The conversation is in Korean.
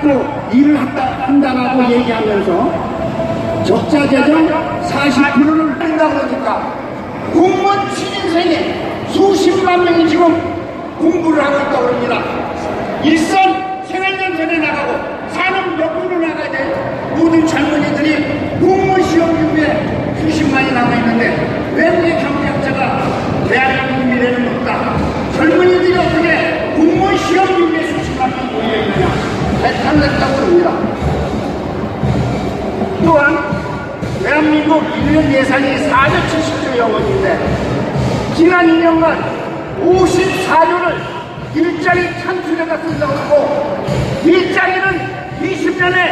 갖고 일을 한다, 라고 얘기하면서 적자 재정 40%를 뺀다고 하니까 공무원 신인생이 수십만 명이 지금 공부를 하고 있다고 합니다. 일선 생활년 전에 나가고 사는 몇 분을 나가야 돼. 모든 젊은이들이 또한 대한민국 1년 예산이 470조 원인데 지난 2년간 54조를 일자리 창출에다 쓴다고 하고 일자리는 20년에